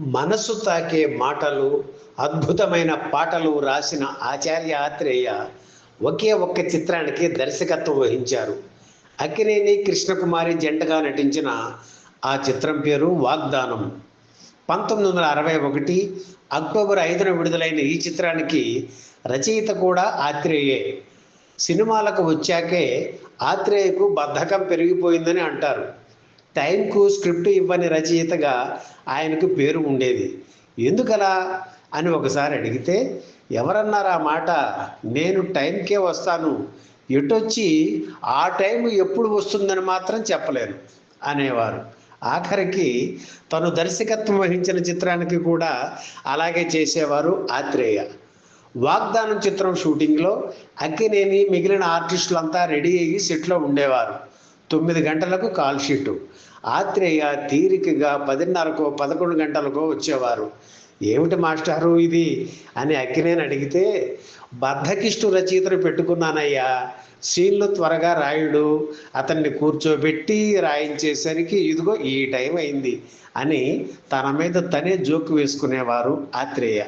మనసు తాకే మాటలు అద్భుతమైన పాటలు రాసిన ఆచార్య ఆత్రేయ ఒకే ఒక్క చిత్రానికి దర్శకత్వం వహించారు. అక్కినేని కృష్ణకుమారి జంటగా నటించిన ఆ చిత్రం పేరు వాగ్దానం. పంతొమ్మిది వందల అరవై ఒకటి అక్టోబర్ ఐదున విడుదలైన ఈ చిత్రానికి రచయిత కూడా ఆత్రేయే. సినిమాలకు వచ్చాకే ఆత్రేయకు బద్ధకం పెరిగిపోయిందని అంటారు. టైంకు స్క్రిప్ట్ ఇవ్వని రచయితగా ఆయనకు పేరు ఉండేది. ఎందుకలా? అని ఒకసారి అడిగితే ఎవరన్నారు ఆ మాట? నేను టైంకే వస్తాను. ఎటొచ్చి? ఆ టైం ఎప్పుడు వస్తుందని మాత్రం చెప్పలేను అనేవారు. ఆఖరికి తను దర్శకత్వం వహించిన చిత్రానికి కూడా అలాగే చేసేవారు ఆత్రేయ. వాగ్దానం చిత్రం షూటింగ్లో అక్కినేని మిగిలిన ఆర్టిస్టులంతా రెడీ అయ్యి సెట్లో ఉండేవారు. తొమ్మిది గంటలకు కాల్ షీటు. ఆత్రేయ తీరికగా పదిన్నరకో పదకొండు గంటలకో వచ్చేవారు. ఏమిటి మాస్టారు ఇది? అని అక్కినేని అడిగితే బద్ధకిష్టు రచయితను పెట్టుకున్నానయ్యా. సీన్లు త్వరగా రాయుడు. అతన్ని కూర్చోబెట్టి రాయించేసరికి ఇదిగో ఈ టైం అయింది అని తన మీద తనే జోకు వేసుకునేవారు ఆత్రేయ.